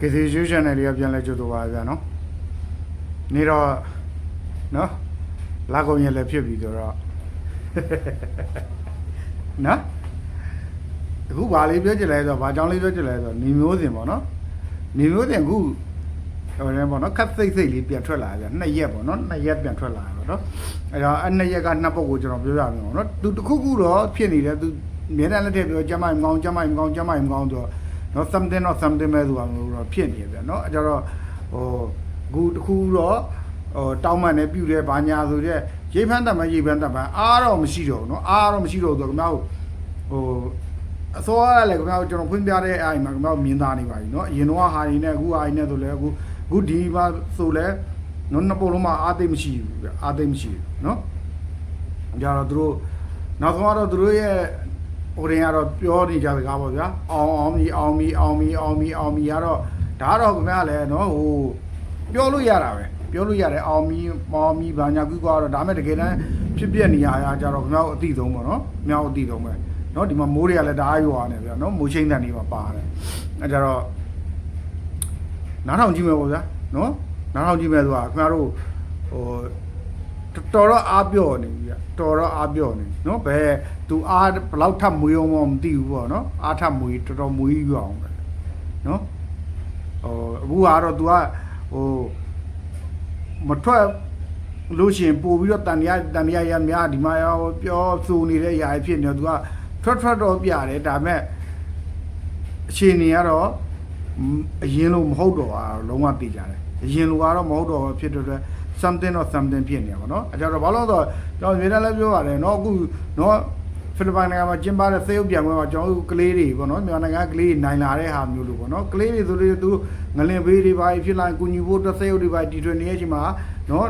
ကေစီယူ channel လေးကပြန်လဲကြိုးတော့ပါဗျာနော်နေတော့နော်လာကုန်ရလည်းဖြစ်ပြီဆိုတော့နော်အခုဘာလေးပြောချင်လဲဆိုတော့ဘာကြောင့်လေးပြောချင်လဲဆိုတော့ညီမျိုးစင်ပေါ့နော်ညီမျိုးစင်အခုဟိုလည်းပေါ့နော်ခက်စိတ်စိတ်လေးပြန်ထွက်လာပြန်နှစ်ရက်ပေါ့နော်နှစ်ရက်ပြန်ထွက်လာပေါ့နော်အဲတော့အဲ့နှစ်ရက်ကနှစ်ပုတ်ကိုကျွန်တော်ပြောပြမယ်ပေါ့နော်သူတစ်ခုခုတော့ဖြစ်နေတယ်သူမြဲတမ်းလက်ထက်ပြောကျမမကောင်းကျမမကောင်းကျမမကောင်းဆိုတော့ နော် something not something ပဲဆိုတာမျိုးတော့ဖြစ်နေပြန်နော်အဲကြတော့ဟိုအခုတခုတော့ဟိုတောင်းမှန်နဲ့ပြုတယ်ဘာညာဆိုတဲ့ရေဖန်းတမန်ရေဖန်းတမန်အားတော့မရှိတော့ဘူးနော်အားတော့မရှိတော့ဆိုတော့ခင်ဗျားတို့ဟိုအစောရလည်းခင်ဗျားတို့ကျွန်တော်ဖွင့်ပြတဲ့အားအိမ်မှာခင်ဗျားတို့မြင်သားနေပါပြီနော်အရင်တော့ဟာရင်နဲ့အခုအားအိမ်နဲ့ဆိုလည်းအခုအခုဒီပါဆိုလည်းနော်နှစ်ပုံလုံးမှာအားသိမ့်မရှိဘူးအားသိမ့်မရှိဘူးနော်ကြတော့သူတို့နောက်ဆုံးတော့သူတို့ရဲ့ ဟိုတင်ကတော့ပြောနေကြစကားပေါ့ဗျာအောင်အောင်မီအောင်မီအောင်မီအောင်မီအောင်မီကတော့ဒါတော့ခင်ဗျားလည်းနော်ဟိုပြောလို့ရတာပဲပြောလို့ရတယ်အောင်မီမောင်မီဘာညာကူကွာတော့ဒါမဲ့တကယ်တမ်းဖြစ်ပြနေရတာကြတော့ခင်ဗျားအတိဆုံးပေါ့နော်ခင်ဗျားအတိဆုံးပဲနော်ဒီမှာမိုးတွေကလည်းဒါအရွာနေဗျာနော်မိုးချင်းတန်တွေပါပါတယ်အဲကြတော့နားထောင်ကြည့်မယ်ပေါ့ဗျာနော်နားထောင်ကြည့်မယ်ဆိုတာခင်ဗျားတို့ဟို တော်တော့အားပြော့နေပြီဗျာတော်တော့အားပြော့နေနော်ဘယ်သူအားဘယ်လောက်ထပ်မွေးအောင်မသိဘူးပေါ့နော်အားထပ်မွေးတော်တော်မွေးယူအောင်ပဲနော်ဟိုအခုကတော့ तू ကဟိုမထွက်လို့ရှိရင်ပို့ပြီးတော့တန်ရတန်ရရများဒီမှာရောပြောဆိုနေတဲ့ຢာဖြစ်နေတော့ तू ကထွက်ထွက်တော့ပြတယ်ဒါပေမဲ့အခြေအနေကတော့အရင်လိုမဟုတ်တော့တာလုံးဝသိကြတယ်အရင်လိုကတော့မဟုတ်တော့ဖြစ်တဲ့အတွက် something or something ဖြစ်နေတာပေါ့နော်အဲကြတော့ဘာလို့ဆိုတော့ကျွန်တော်ရေတန်းလည်းပြောပါတယ်နော်အခုနော်ဖိလစ်ပိုင်နိုင်ငံမှာကျင်းပတဲ့သေယုတ်ပြိုင်ပွဲမှာကျွန်တော်တို့ကလေးတွေပေါ့နော်မြန်မာနိုင်ငံကလေးတွေနိုင်လာတဲ့ဟာမျိုးလို့ပေါ့နော်ကလေးတွေဆိုလို့သူငလင်ဘေးတွေပါဖြစ်လာကူညီဖို့တသေယုတ်တွေပါတီထွင်နေတဲ့အချိန်မှာနော်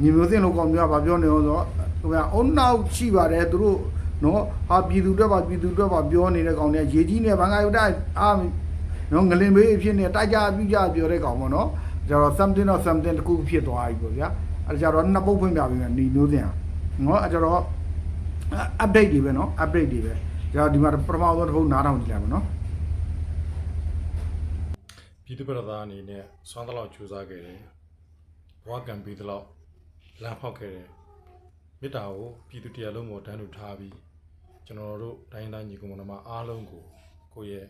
ညီမျိုးစင်လို့ကောင်းပြောပါပြောနေအောင်ဆိုဟိုကအုံနောက်ရှိပါတယ်သူတို့နော်ဟာပြည်သူတွေပါပြည်သူတွေပါပြောနေတဲ့ကောင်တွေရေကြီးနေဘန်ကာယုတ်တာအာနော်ငလင်ဘေးဖြစ်နေတိုက်ကြပြကြပြောတဲ့ကောင်ပေါ့နော် ကျတော့ something တော့ something တစ်ခုဖြစ်သွားပြီပေါ့ဗျာအဲ့ကျတော့နှစ်ပုတ်ဖွင့်ပြပြီးမှညီမျိုးတင်ဟာနော်အဲ့ကျတော့ update တွေပဲနော် update တွေပဲကျတော့ဒီမှာပထမဆုံးတစ်ပုတ်နားထောင်ကြည့်လိုက်ပါနော်ပြည်သူ့ပြည်သားအနေနဲ့ဆွမ်းတလောက်ကြိုးစားခဲ့တယ်ဘဝကံပြီးတလောက်လမ်းဖောက်ခဲ့တယ်မေတ္တာကိုပြည်သူတရားလုံးပေါ်တန်းတူထားပြီးကျွန်တော်တို့တိုင်းသားညီကောင်မတို့အားလုံးကိုကိုယ့်ရဲ့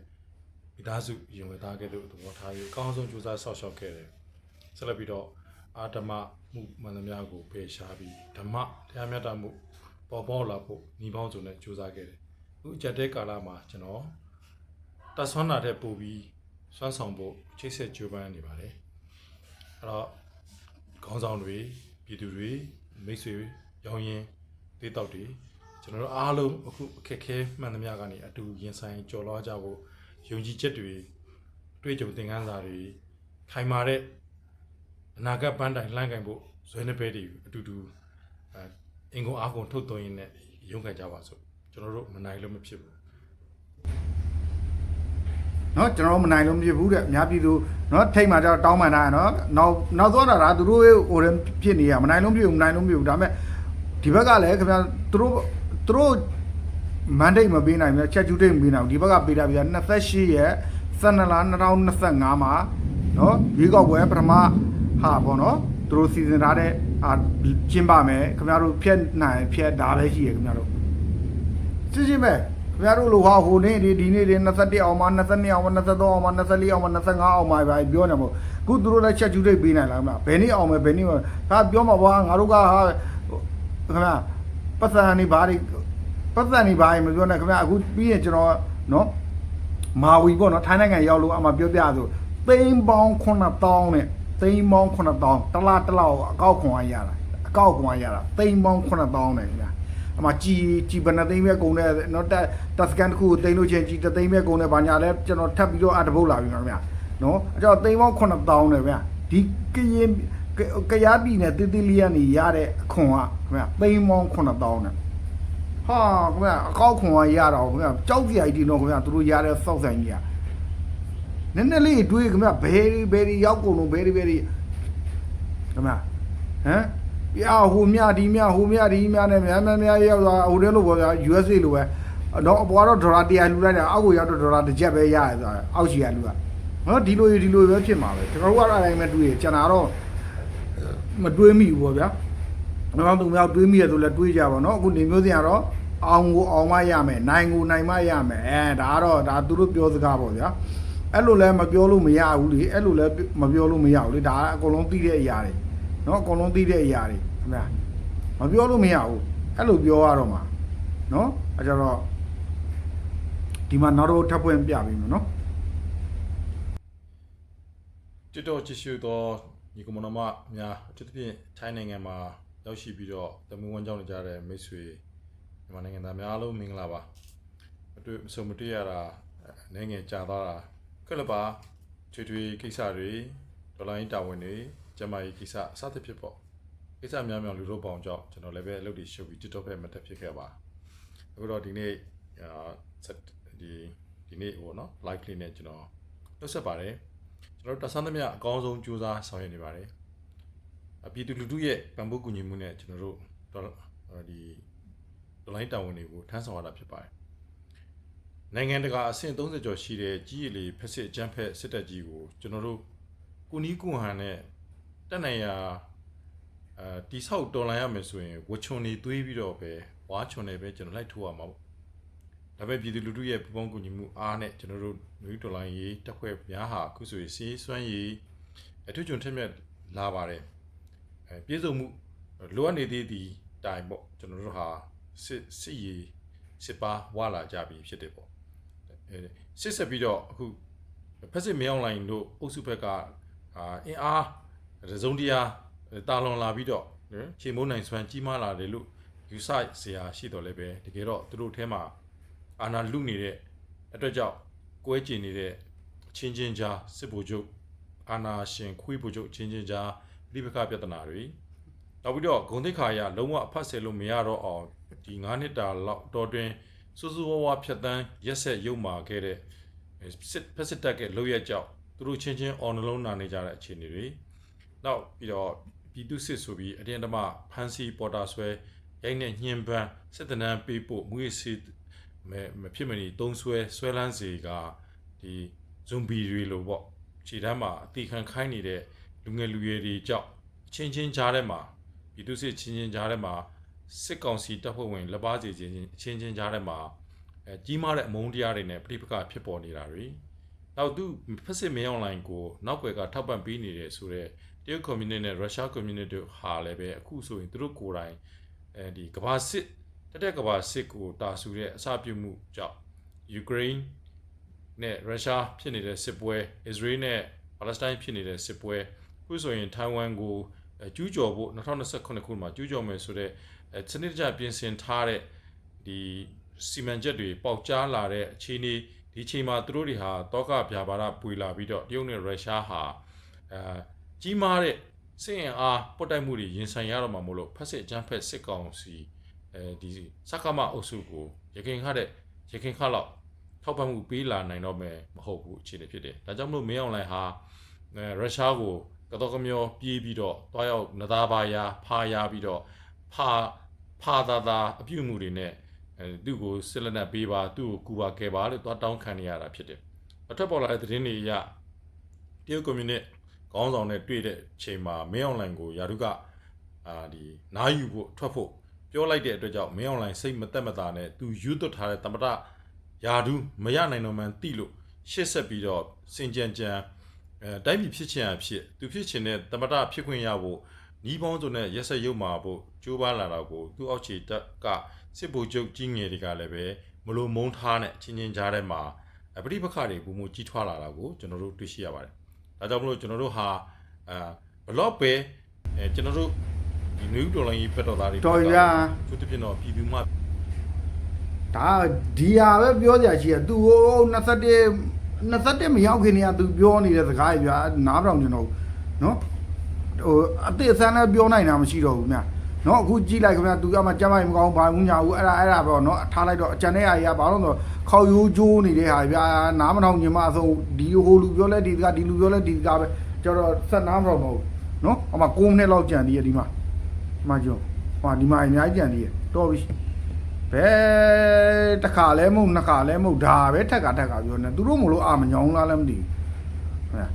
မိသားစုရင်ဝင်သားခဲ့တဲ့သဘောထားပြီးအကောင်းဆုံးကြိုးစားဆောက်ရှောက်ခဲ့တယ် ဆက်လက်ပြီးတော့အာဓမ္မမှုမှန်သမျှကိုပယ်ရှားပြီးဓမ္မတရားမျှတမှုပေါ်ပေါက်လာဖို့ညီပေါင်းစုံနဲ့ကြိုးစားခဲ့တယ်အခုအကြက်တဲ့ကာလမှာကျွန်တော်တဆွမ်းနာတဲ့ပူပြီးစွမ်းဆောင်ဖို့ချိတ်ဆက်ကြိုးပမ်းနေပါတယ်အဲ့တော့ခေါင်းဆောင်တွေပြည်သူတွေမိတ်ဆွေရောင်းရင်ဒေးတောက်တွေကျွန်တော်တို့အားလုံးအခုအခက်ခဲမှန်သမျှကနေအတူရင်ဆိုင်ကြော်လွှားကြဖို့ယုံကြည်ချက်တွေတွေ့ကြုံသင်ခန်းစာတွေခိုင်မာတဲ့ အနာဂတ်ပန်းတိုင်လှမ်းကင်ဖို့ဇွဲနှစ်ပဲတွေအတူတူအင်ကုန်အားကုန်ထုတ်သွင်းရင်းနဲ့ရုန်းကန်ကြပါစို့ကျွန်တော်တို့မနိုင်လို့မဖြစ်ဘူးနော်ကျွန်တော်မနိုင်လို့မဖြစ်ဘူးတဲ့အများပြည်သူနော်ထိတ်မှတော့တောင်းပန်တာနော်နောက်နောက်ဆုံးတာဒါသူတို့ဟိုရင်ဖြစ်နေရမနိုင်လို့မဖြစ်ဘူးမနိုင်လို့မဖြစ်ဘူးဒါပေမဲ့ဒီဘက်ကလည်းခင်ဗျာသူတို့သူတို့မန်ဒိတ်မပေးနိုင်ဘူးချက်ကျူးဒိတ်မပေးနိုင်ဘူးဒီဘက်ကပေးတာပြ28ရက်12လ2025မှာနော်ရွေးကောက်ပွဲပထမ ဟာပေါ့နော်သူတို့စီစဉ်ထားတဲ့အာကျင်းပါမယ်ခင်ဗျားတို့ဖျက်နိုင်ဖျက်ဒါပဲရှိရခင်ဗျားတို့စစ်စစ်ပဲခင်ဗျားတို့လိုဟာဟိုနေ့ဒီဒီနေ့တွေ21အောင်မှ22အောင်မှ23အောင်မှ24အောင်မှ25အောင်မှပဲပြောနေမို့အခုသူတို့လည်းချက်ကျူးတိတ်ပေးနိုင်လားခင်ဗျာဘယ်နေ့အောင်မယ်ဘယ်နေ့ဟာပြောမှာပေါ့ငါတို့ကဟာခင်ဗျာပတ်စံနေဘာတွေပတ်စံနေဘာတွေမပြောနဲ့ခင်ဗျာအခုပြီးရင်ကျွန်တော်နော်မာဝီပေါ့နော်ထိုင်းနိုင်ငံရောက်လို့အမှပြောပြဆိုသိန်းပေါင်း9000နဲ့ သိန်းပေါင်း9000တလားတလားအကောက်ခွန်ရရတာအကောက်ခွန်ရရတာသိန်းပေါင်း9000နဲ့ခင်ဗျာအမကြီးကြီးဘယ်နှသိန်းပဲကုန်တယ်နော်တက်တက်စကန်တစ်ခုကိုသိန်းလို့ချင်းကြီးတစ်သိန်းပဲကုန်တယ်ဗာညာလဲကျွန်တော်ထပ်ပြီးတော့အတပုတ်လာပြီနော်ဗျာနော်အဲ့တော့သိန်းပေါင်း9000နဲ့ဗျာဒီကရင်ကရားပြည်နယ်တိတိလီယာနေရတဲ့အခွန်ကဗျာသိန်းပေါင်း9000နဲ့ဟာဗျာအကောက်ခွန်ကရတော့ဗျာကြောက်ကြရည်ဒီတော့ဗျာသူတို့ရတဲ့စောက်ဆိုင်ကြီးက နည်းနည်းလေးတွေးခင်ဗျာဘယ်ဘယ်ရောက်ကုန်တော့ဘယ်ဘယ်ခင်ဗျာဟမ်ပြဟိုမြဒီမြဟိုမြဒီမြနဲ့များများများရောက်သွားဟိုတဲလို့ပေါ့ဗျာ USA လိုပဲတော့အပေါ်ကတော့ဒေါ်လာ100လူလိုက်တယ်အောက်ကိုရောက်တော့ဒေါ်လာတစ်ချက်ပဲရရဆိုတာအောက်ချီရလူကဟနော်ဒီလိုဒီလိုပဲဖြစ်မှာပဲကျွန်တော်တို့ကတော့အတိုင်းပဲတွေးရကျန်တာတော့မတွေးမိဘူးပေါ့ဗျာနောက်တော့သူများတွေးမိရဆိုလဲတွေးကြပါတော့အခုနေမျိုးစင်ကတော့အောင်ကိုအောင်မရမယ်နိုင်ကိုနိုင်မရမယ်အဲဒါကတော့ဒါသူတို့ပြောစကားပေါ့ဗျာ အဲ့လိုလဲမပြောလို့မရဘူးလေအဲ့လိုလဲမပြောလို့မရဘူးလေဒါကအကုန်လုံးသိတဲ့အရာတွေနော်အကုန်လုံးသိတဲ့အရာတွေခင်ဗျာမပြောလို့မရဘူးအဲ့လိုပြောရတော့မှာနော်အဲကြတော့ဒီမှာနောက်တော့ထပ်ဖွင့်ပြပြီးမယ်နော်တစ်တော်ချစ်ရှုသောညီကောင်မတော်မများအထူးသဖြင့်ထိုင်းနိုင်ငံမှာရောက်ရှိပြီးတော့တမန်ဝန်ကြောင်းနေကြတဲ့မိတ်ဆွေမြန်မာနိုင်ငံသားများအားလုံးမင်္ဂလာပါမတွေ့မဆုံမတွေ့ရတာအနေငယ်ကြာသွားတာ ခက်လပါထွေထွေကိစ္စတွေဒေါ်လာရင်းတာဝန်တွေကျမကြီးကိစ္စအစသဖြင့်ပေါ့ကိစ္စများများလူတို့ပေါင်းကြောင့်ကျွန်တော်လည်းပဲအလုပ်တွေရှုပ်ပြီး TikTok ဘက်မတက်ဖြစ်ခဲ့ပါအခုတော့ဒီနေ့အာဆက်ဒီဒီနေ့ဟိုနော် live လေးနဲ့ကျွန်တော်နှုတ်ဆက်ပါတယ်ကျွန်တော်တို့တဆန်းသမျှအကောင်းဆုံးကြိုးစားဆောင်ရွက်နေပါတယ်အပြည်သူလူထုရဲ့ပံ့ပိုးကူညီမှုနဲ့ကျွန်တော်တို့တော့ဒီဒလိုင်းတာဝန်တွေကိုထမ်းဆောင်ရတာဖြစ်ပါတယ် နိုင်ငံတကာအဆင့်30ကျော်ရှိတဲ့ကြီးရည်လေးဖက်စစ်အကြမ်းဖက်စစ်တပ်ကြီးကိုကျွန်တော်တို့ကုနီးကုဟန်နဲ့တက်နိုင်ရာအဲတိဆောက်တော်လှန်ရမယ်ဆိုရင်ဝချွန်နေသွေးပြီးတော့ပဲဝါချွန်နေပဲကျွန်တော်လိုက်ထိုးရမှာပေါ့ဒါပေမဲ့ပြည်သူလူထုရဲ့ပူပေါင်းကူညီမှုအားနဲ့ကျွန်တော်တို့နယူးဒေါ်လာရေးတက်ဖွဲ့များဟာအခုဆိုရင်စီးစွမ်းရည်အထူးကျွန်ထက်မြက်လာပါတယ်အဲပြည်စုံမှုလိုအပ်နေသေးသည့်တိုင်ပေါ့ကျွန်တော်တို့ဟာစစ်စစ်ရည်စစ်ပါဝလာကြပြီဖြစ်တယ်ပေါ့ အဲစစ်ဆက်ပြီးတော့အခုဖက်စစ်မင်းအောင်လိုင်းတို့အုပ်စုဘက်ကအာအင်အားရစုံတရားတာလွန်လာပြီးတော့နော်ခြေမိုးနိုင်စွမ်းကြီးမားလာတယ်လို့ယူဆเสียရှိတော်လည်းပဲတကယ်တော့သူတို့အဲမှာ အာနာလူနေတဲ့အတွက်ကြောင့်ကွဲကျင်နေတဲ့ချင်းချင်းကြားစစ်ဗိုလ်ချုပ်အာနာရှင်ခွေးဗိုလ်ချုပ်ချင်းချင်းကြားပြိပခပြဿနာတွေနောက်ပြီးတော့ဂုံတိတ်ခါရလုံးဝအဖတ်ဆယ်လို့မရတော့အောင်ဒီ9နှစ်တာလောက်တော်တွင် စူးစူးဝါးဝါဖြတ်တန်းရက်ဆက်ရုံမာခဲ့တဲ့စစ်ဖက်စစ်တပ်ကလောက်ရက်ကြောင့်သူတို့ချင်းချင်းအော်နှလုံးနာနေကြတဲ့အခြေအနေတွေနောက်ပြီးတော့ပြည်သူစစ်ဆိုပြီးအတင်းတမဖန်စီပေါ်တာဆွဲရိုက်နဲ့ညှဉ်းပန်းစစ်တနန်းပေးဖို့မွေးစစ်မမဖြစ်မနေတုံးဆွဲဆွဲလန်းစေကဒီဇွန်ဘီတွေလို့ပေါ့ခြေတန်းမှာအတိခံခိုင်းနေတဲ့လူငယ်လူရွယ်တွေကြောင့်အချင်းချင်းကြားထဲမှာပြည်သူစစ်ချင်းချင်းကြားထဲမှာ စစ်ကောင်စီတပ်ဖွဲ့ဝင်လက်ပါစီချင်းချင်းအချင်းချင်းကြားထဲမှာအဲကြီးမားတဲ့အမုန်းတရားတွေနဲ့ပြိပခဖြစ်ပေါ်နေတာတွေနောက်သူဖက်စစ်မင်းအွန်လိုင်းကိုနောက်ွယ်ကထောက်ပံ့ပေးနေတယ်ဆိုတော့တရုတ် community နဲ့ရုရှား community တို့ဟာလည်းပဲအခုဆိုရင်သူတို့ကိုယ်တိုင်အဲဒီကမ္ဘာစစ်တက်တက်ကဘာစစ်ကိုတာဆူတဲ့အစပြုမှုကြောင့်ယူကရိန်းနဲ့ရုရှားဖြစ်နေတဲ့စစ်ပွဲအစ္စရေးနဲ့ပါလက်စတိုင်းဖြစ်နေတဲ့စစ်ပွဲခုဆိုရင်ထိုင်ဝမ်ကိုအဲကျူးကျော်ဖို့2029ခုမှာကျူးကျော်မယ်ဆိုတော့အဲ စနစ်တကျပြင်ဆင်ထားတဲ့ဒီစီမံချက်တွေပေါက်ကြားလာတဲ့အခြေအနေဒီချိန်မှာသူတို့တွေဟာတောကဗျာပါဒပွေလာပြီးတော့တရုတ်နဲ့ရုရှားဟာအဲကြီးမားတဲ့စစ်အင်အားပုတ်တိုက်မှုတွေရင်ဆိုင်ရတော့မှာမို့လို့ဖက်စစ်အကြမ်းဖက်စစ်ကောင်စီအဲဒီစက္ကမအုပ်စုကိုရခင်ခတဲ့ရခင်ခလောက်ထောက်ပံ့မှုပေးလာနိုင်တော့မယ်မဟုတ်ဘူးအခြေအနေဖြစ်တယ်။ဒါကြောင့်မလို့မင်းအွန်လိုင်းဟာအဲရုရှားကိုကတော့ကမျောပြေးပြီးတော့တွားရောက်နသားပါယာဖာယာပြီးတော့ ဖာဖာသာသာအပြုတ်မှုတွေနဲ့အဲသူ့ကိုစစ်လက်နက်ပေးပါသူ့ကိုကူပါကယ်ပါလို့တွားတောင်းခံနေရတာဖြစ်တယ်။အထက်ပေါ်လာတဲ့သတင်းတွေအရတရုတ်ကွန်မြူနစ်ခေါင်းဆောင်နဲ့တွေ့တဲ့ချိန်မှာမင်းအွန်လိုင်းကိုယာရုကအာဒီနားယူဖို့ထွက်ဖို့ပြောလိုက်တဲ့အတွက်ကြောင့်မင်းအွန်လိုင်းစိတ်မသက်မသာနဲ့သူယူသွတ်ထားတဲ့တမတယာဒူးမရနိုင်တော့မှန်းသိလို့ရှစ်ဆက်ပြီးတော့စင်ကြံကြံအဲတိုင်းပြည်ဖြစ်ချင်အဖြစ်သူဖြစ်ချင်တဲ့တမတဖြစ်ခွင့်ရဖို့ နီးပေါင်းစုံနဲ့ရက်ဆက်ရုပ်မာဖို့ကြိုးပမ်းလာတော့ကိုသူ့အောက်ခြေတက်ကစစ်ဗိုလ်ချုပ်ကြီးငယ်တွေကလည်းပဲမလို့မုန်းထားနဲ့ချင်းချင်းကြားထဲမှာအပရိပခတွေပုံမှုကြီးထွားလာတာကိုကျွန်တော်တို့တွေ့ရှိရပါတယ်။ဒါကြောင့်မလို့ကျွန်တော်တို့ဟာအဲဘလော့ပဲအဲကျွန်တော်တို့ဒီနယူးဒေါ်လာကြီးဖက်တော်သားတွေတော်ရသူတပြင်းတော့ပြည်သူမှဒါဒီဟာပဲပြောကြချီရသူဟို21 21မရောက်ခင်နေကသူပြောနေတဲ့စကားကြီးဗျာနားပြောင်ကျွန်တော်နော် ဟိုအတိအဆန်းလည်းပြောနိုင်တာမရှိတော့ဘူးမြနော်အခုကြည့်လိုက်ခင်ဗျာသူကမှကြမ်းမိုင်မကောင်းဘာမှမညာဘူးအဲ့ဒါအဲ့ဒါပေါ့နော်ထားလိုက်တော့အကြံတဲ့ဟာကြီးကဘာလို့ဆိုခေါက်ရိုးကျိုးနေတဲ့ဟာဗျာနားမထောင်ညင်မအဆုံးဒီဟိုလူပြောလဲဒီကဒီလူပြောလဲဒီကပဲကျတော့ဆက်နားမထောင်တော့ဘူးနော်ဟိုမှာ9နှစ်လောက်ကြံသေးတယ်ဒီမှာဒီမှာကျော်ဟိုဒီမှာအများကြီးကြံသေးတယ်တော်ပြီဘယ်တစ်ခါလဲမဟုတ်နှစ်ခါလဲမဟုတ်ဒါပဲထက်ကထက်ကပြောနေသူတို့မလို့အာမညောင်းလားလည်းမသိဘူးဗျာ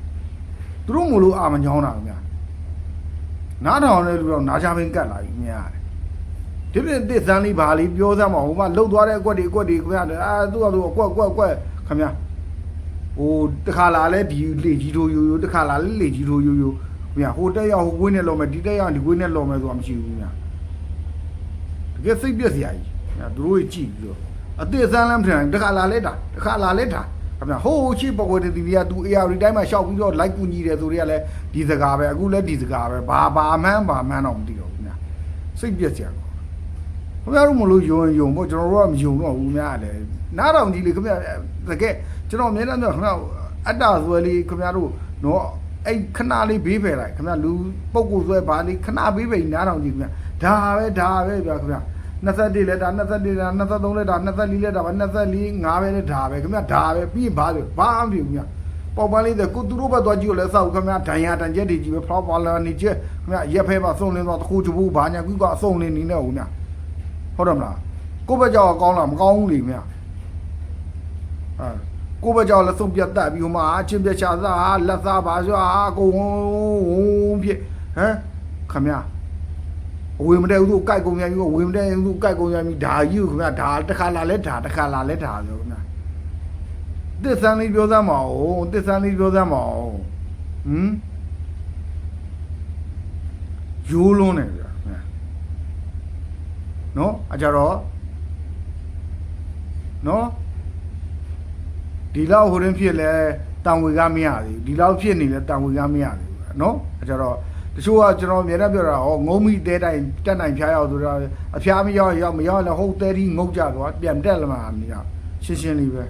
သူတို့မလို့အာမညောင်းတာခင်ဗျာ နားထောင်တဲ့လူတော့နားချပင်ကတ်လာပြီမြင်ရတယ်ဒီပြင်တစ်သန်းလေးဘာလေးပြောစမ်းမအောင်ဟိုမှာလှုပ်သွားတဲ့အကွက်တွေအကွက်တွေခင်ဗျာအာသူ့အတူအကွက်အကွက်အကွက်ခင်ဗျာဟိုတခါလာလဲဒီလေကြီးထိုးယိုယိုတခါလာလဲလေကြီးထိုးယိုယိုခင်ဗျာဟိုတက်ရောက်ဟိုကွင်းနဲ့လော်မယ်ဒီတက်ရောက်ဒီကွင်းနဲ့လော်မယ်ဆိုတာမရှိဘူးခင်ဗျာတကယ်စိတ်ပြက်စရာကြီးခင်ဗျာသူတို့ကြီးကြည့်ပြီးတော့အသစ်အစမ်းလမ်းထင်တယ်တခါလာလဲတာတခါလာလဲတာ ခင်ဗျာဟိုးချိပကွယ်တီဗီကသူ AR တိုင်းမှာရှောက်ပြီးတော့ like ကူညီတယ်ဆိုတွေကလည်းဒီစကားပဲအခုလည်းဒီစကားပဲဘာဘာမှန်းဘာမှန်းတော့မသိတော့ဘူးခင်ဗျာစိတ်ပြက်စရာကောခင်ဗျားတို့မလို့ယုံရင်ယုံပေါ့ကျွန်တော်တို့ကမယုံတော့ဘူးများတယ်နားတော်ကြီးလေခင်ဗျာတကယ်ကျွန်တော်အမြဲတမ်းပြောခင်ဗျာအတ္တဆွဲလေးခင်ဗျားတို့နော်အဲ့ခဏလေးဘေးဖယ်လိုက်ခင်ဗျာလူပုတ်ကိုဆွဲပါလေးခဏဘေးဖယ်နားတော်ကြီးခင်ဗျာဒါပဲဒါပဲဗျာခင်ဗျာ 21လက်တာ22လက်တာ23လက်တာ24လက်တာပါ24 5ပဲနဲ့ဒါပဲခင်ဗျာဒါပဲပြီးရင်ဘာလို့ဘာမှမဖြစ်ဘူးခင်ဗျာပေါ်ပန်းလေးတဲ့ကိုသူတို့ဘက်သွားကြည့်လို့လဲစောက်ခင်ဗျာဒိုင်ယာတန်ကျက်တွေကြီးပဲဖောက်ပါလာနေချက်ခင်ဗျာရက်ဖဲပါစုံလင်းသွားတခုတပူဘာညာကွီးကအစုံလင်းနေနေဦးညာဟုတ်တယ်မလားကိုယ့်ဘက်ကြောက်ကောင်းလားမကောင်းဘူးလေမြတ်ဟာကိုယ့်ဘက်ကြောက်လက်ဆုံးပြတ်တက်ပြီးဟိုမှာအချင်းပြချစားလက်စားပါဆိုအာအကုန်ဖြစ်ဟမ်ခမရ အဝေမတဲ့ဦးသူကြိုက်ကုန်ပြန်ပြီးအဝေမတဲ့ဦးသူကြိုက်ကုန်ပြန်ပြီးဒါကြီးကိုခမရဒါတစ်ခါလာလဲဒါတစ်ခါလာလဲဒါပြောခမရတစ္ဆန်လေးပြောစမ်းမအောင်တစ္ဆန်လေးပြောစမ်းမအောင်ဟမ်ရိုးလုံးနေဗျာခင်ဗျာနော်အကြတော့နော်ဒီလောက်ဟိုရင်ဖြစ်လဲတန်ဝေကမရသေးဘူးဒီလောက်ဖြစ်နေလဲတန်ဝေကမရသေးဘူးနော်အကြတော့ တချို့ကကျွန်တော်အများနဲ့ပြောတာဟောငုံမိတဲတိုင်းတက်နိုင်ဖျားရောက်ဆိုတာအဖျားမရောက်ရောက်မရောက်လဲဟုတ်တဲဒီငုတ်ကြတော့ပြန်တက်လာမှမရရှင်းရှင်းလေးပဲ